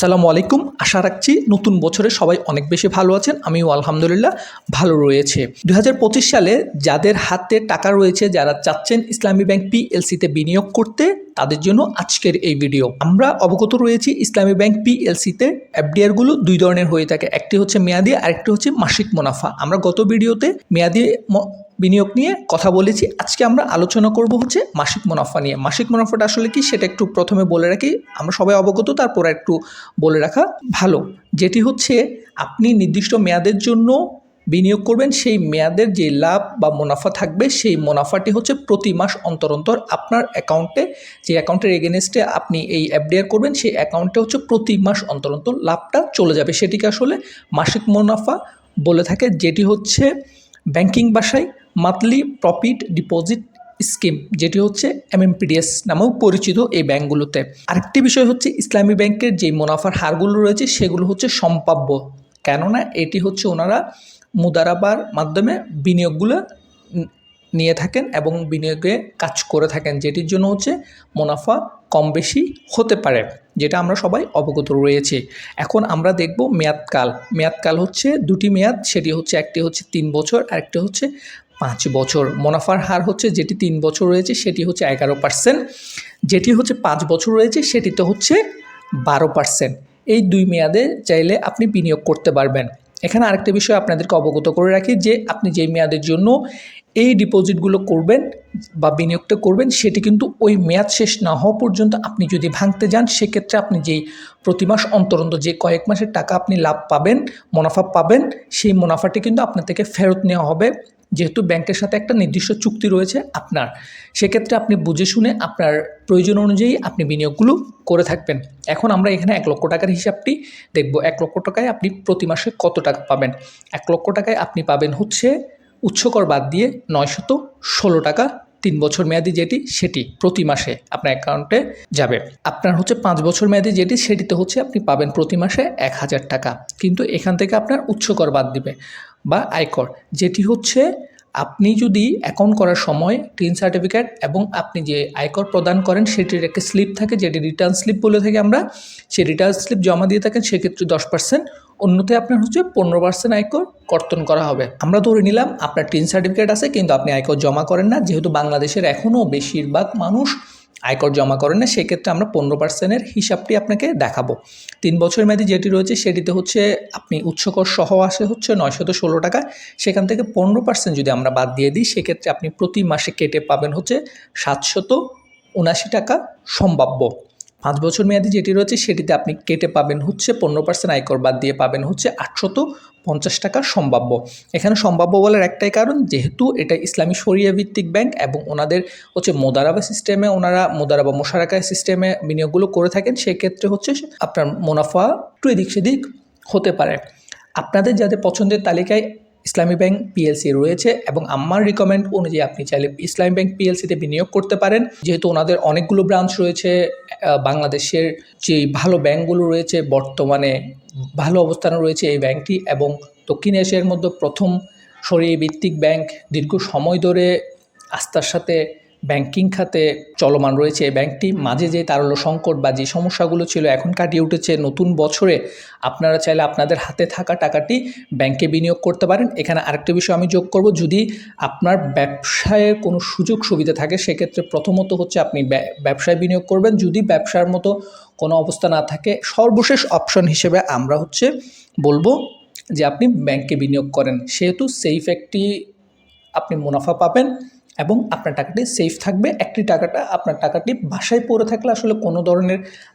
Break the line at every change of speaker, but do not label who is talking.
সালামু আলাইকুম। আশা রাখছি নতুন বছরে সবাই অনেক বেশি ভালো আছেন। আমিও আলহামদুলিল্লাহ ভালো রয়েছে। দু হাজার পঁচিশ সালে যাদের হাতে টাকা রয়েছে, যারা চাচ্ছেন ইসলামী ব্যাংক পিএলসিতে বিনিয়োগ করতে তাদের জন্য আজকের এই ভিডিও আমরা অবগত রয়েছি ইসলামী ব্যাংক পিএলসিতে এফডিআরগুলো দুই ধরনের হয়ে থাকে। একটি হচ্ছে মেয়াদি, আরেকটি হচ্ছে মাসিক মুনাফা। আমরা গত ভিডিওতে মেয়াদি বিনিয়োগ নিয়ে কথা বলেছি। আজকে আমরা আলোচনা করব হচ্ছে মাসিক মুনাফা নিয়ে। মাসিক মুনাফাটা আসলে কি সেটা একটু প্রথমে বলে রাখি। আমরা সবাই অবগত, তারপর একটু বলে রাখা ভালো। যেটি হচ্ছে আপনি নির্দিষ্ট মেয়াদের জন্য বিনিয়োগ করবেন, সেই মেয়াদের যে লাভ বা মুনাফা থাকবে, সেই মুনাফাটি হচ্ছে প্রতি মাস অন্তর অন্তর আপনার অ্যাকাউন্টে, যে অ্যাকাউন্টের এগেনস্টে আপনি এই এফডিআর করবেন, সেই অ্যাকাউন্টে হচ্ছে প্রতি মাস অন্তর অন্তর লাভটা চলে যাবে। সেটিকে আসলে মাসিক মুনাফা বলে থাকে, যেটি হচ্ছে ব্যাংকিং ভাষায় মান্থলি প্রফিট ডিপোজিট স্কিম যেটি হচ্ছে এমএমপিডিএস নামেও পরিচিত এই ব্যাংকগুলোতে। আরেকটি বিষয় হচ্ছে, ইসলামী ব্যাংকের যে মুনাফার হারগুলো রয়েছে, সেগুলো হচ্ছে সম্ভাব্য। কেননা এটি হচ্ছে ওনারা মুদারাবার মাধ্যমে বিনিয়োগগুলো নিয়ে থাকেন এবং বিনিয়োগে কাজ করে থাকেন, যেটির জন্য হচ্ছে মুনাফা কম বেশি হতে পারে, যেটা আমরা সবাই অবগত রয়েছি। এখন আমরা দেখব মেয়াদকাল মেয়াদকাল হচ্ছে দুটি মেয়াদ, সেটি হচ্ছে একটি হচ্ছে তিন বছর আরেকটি হচ্ছে পাঁচ বছর। মুনাফার হার হচ্ছে যেটি তিন বছর রয়েছে, সেটি হচ্ছে এগারো পার্সেন্ট। যেটি হচ্ছে পাঁচ বছর রয়েছে, সেটিতে হচ্ছে বারো পার্সেন্ট। এই দুই মেয়াদে চাইলে আপনি বিনিয়োগ করতে পারবেন। এখানে আরেকটা বিষয় আপনাদেরকে অবগত করে রাখি যে, আপনি যেই মেয়াদের জন্য এই ডিপোজিটগুলো করবেন বা বিনিয়োগটা করবেন, সেটি কিন্তু ওই মেয়াদ শেষ না হওয়া পর্যন্ত আপনি যদি ভাঙতে যান, সেক্ষেত্রে আপনি যেই প্রতি মাস অন্তর অন্তর যে কয়েক মাসের টাকা আপনি লাভ পাবেন, মুনাফা পাবেন, সেই মুনাফাটি কিন্তু আপনার থেকে ফেরত নেওয়া হবে। যেহেতু ব্যাংকের সাথে একটা নির্দিষ্ট চুক্তি রয়েছে আপনার, সেক্ষেত্রে আপনি বুঝে শুনে আপনার প্রয়োজন অনুযায়ী আপনি বিনিয়োগগুলো করে থাকবেন। এখন আমরা এখানে এক লক্ষ টাকার হিসাবটি দেখব। এক লক্ষ টাকায় আপনি প্রতি মাসে কত টাকা পাবেন? এক লক্ষ টাকায় আপনি পাবেন হচ্ছে উৎসকর বাদ দিয়ে নয়শত ষোলো টাকা তিন বছর মেয়াদি যেটি, সেটি প্রতি মাসে আপনার অ্যাকাউন্টে যাবে। আপনার হচ্ছে পাঁচ বছর মেয়াদি যেটি, সেটিতে হচ্ছে আপনি পাবেন প্রতি মাসে এক হাজার টাকা। কিন্তু এখান থেকে আপনার উৎসকর বাদ দিবে। বা আয়কর, যেটি হচ্ছে আপনি যদি অ্যাকাউন্ট করার সময় টিন সার্টিফিকেট এবং আপনি যে আয়কর প্রদান করেন, সেটির একটা স্লিপ থাকে, যেটি রিটার্ন স্লিপ বলে থাকি আমরা। সেই রিটার্ন স্লিপ জমা দিয়ে থাকেন, সেক্ষেত্রে দশ পার্সেন্ট অন্যতে আপনার হচ্ছে পনেরো পার্সেন্ট আয়কর কর্তন করা হবে। আমরা ধরে নিলাম, আপনার টিন সার্টিফিকেট আছে, কিন্তু আপনি আয়কর জমা করেন না। যেহেতু বাংলাদেশের এখনও বেশিরভাগ মানুষ আয়কর জমা করেন না, সেক্ষেত্রে আমরা পনেরো পার্সেন্টের হিসাবটি আপনাকে দেখাবো। তিন বছর মেয়াদি যেটি রয়েছে, সেটিতে হচ্ছে আপনি উচ্চকর সহ আসে হচ্ছে নয়শত ষোলো টাকা। সেখান থেকে পনেরো পার্সেন্ট যদি আমরা বাদ দিয়ে দিই, সেক্ষেত্রে আপনি প্রতি মাসে কেটে পাবেন হচ্ছে সাতশত উনাশি টাকা সম্ভাব্য। পাঁচ বছর মেয়াদি যেটি রয়েছে, সেটিতে আপনি কেটে পাবেন হচ্ছে পনেরো পার্সেন্ট আয়কর বাদ দিয়ে পাবেন হচ্ছে আটশত পঞ্চাশ টাকা সম্ভাব্য। এখানে সম্ভাব্য বলার একটাই কারণ, যেহেতু এটা ইসলামী শরিয়া ভিত্তিক ব্যাংক এবং ওনাদের হচ্ছে মোদারাবা সিস্টেমে ওনারা মোদারাবা মোশারাকা সিস্টেমে বিনিয়োগগুলো করে থাকেন, সেক্ষেত্রে হচ্ছে আপনার মুনাফা একটু এদিক সেদিক হতে পারে। আপনাদের যাদের পছন্দের তালিকায় ইসলামী ব্যাংক পিএলসি রয়েছে এবং আমার রিকমেন্ড অনুযায়ী আপনি চাইলে ইসলামী ব্যাংক পিএলসিতে বিনিয়োগ করতে পারেন। যেহেতু ওনাদের অনেকগুলো ব্রাঞ্চ রয়েছে বাংলাদেশের যে ভালো ব্যাংকগুলো রয়েছে, বর্তমানে ভালো অবস্থানে রয়েছে এই ব্যাংকটি এবং দক্ষিণ এশিয়ার মধ্যে প্রথম সরিয়ে ভিত্তিক ব্যাংক দীর্ঘ সময় ধরে আস্থার সাথে ব্যাংকিং খাতে চলমান রয়েছে। ব্যাংকটি মাঝে যে তারল্য সংকট বা যে সমস্যাগুলো ছিল এখন কাটিয়ে উঠেছে। নতুন বছরে আপনারা চাইলে আপনাদের হাতে থাকা টাকাটি ব্যাংকে বিনিয়োগ করতে পারেন। এখানে আরেকটা বিষয় আমি যোগ করব। যদি আপনার ব্যবসায়ের কোনো সুযোগ সুবিধা থাকে, সেক্ষেত্রে প্রথমত হচ্ছে আপনি ব্যা- ব্যবসায় বিনিয়োগ করবেন। যদি ব্যবসার মতো কোনো অবস্থা না থাকে, সর্বশেষ অপশন হিসেবে আমরা হচ্ছে বলব যে আপনি ব্যাংকে বিনিয়োগ করেন। সেহেতু সেফ একটি আপনি মুনাফা পাবেন। এবং আপনার টাকাটি সেফ থাকবে। একটি টাকাটা, আপনার টাকাটি বাসায় পড়ে থাকলে আসলে কোনো ধরনের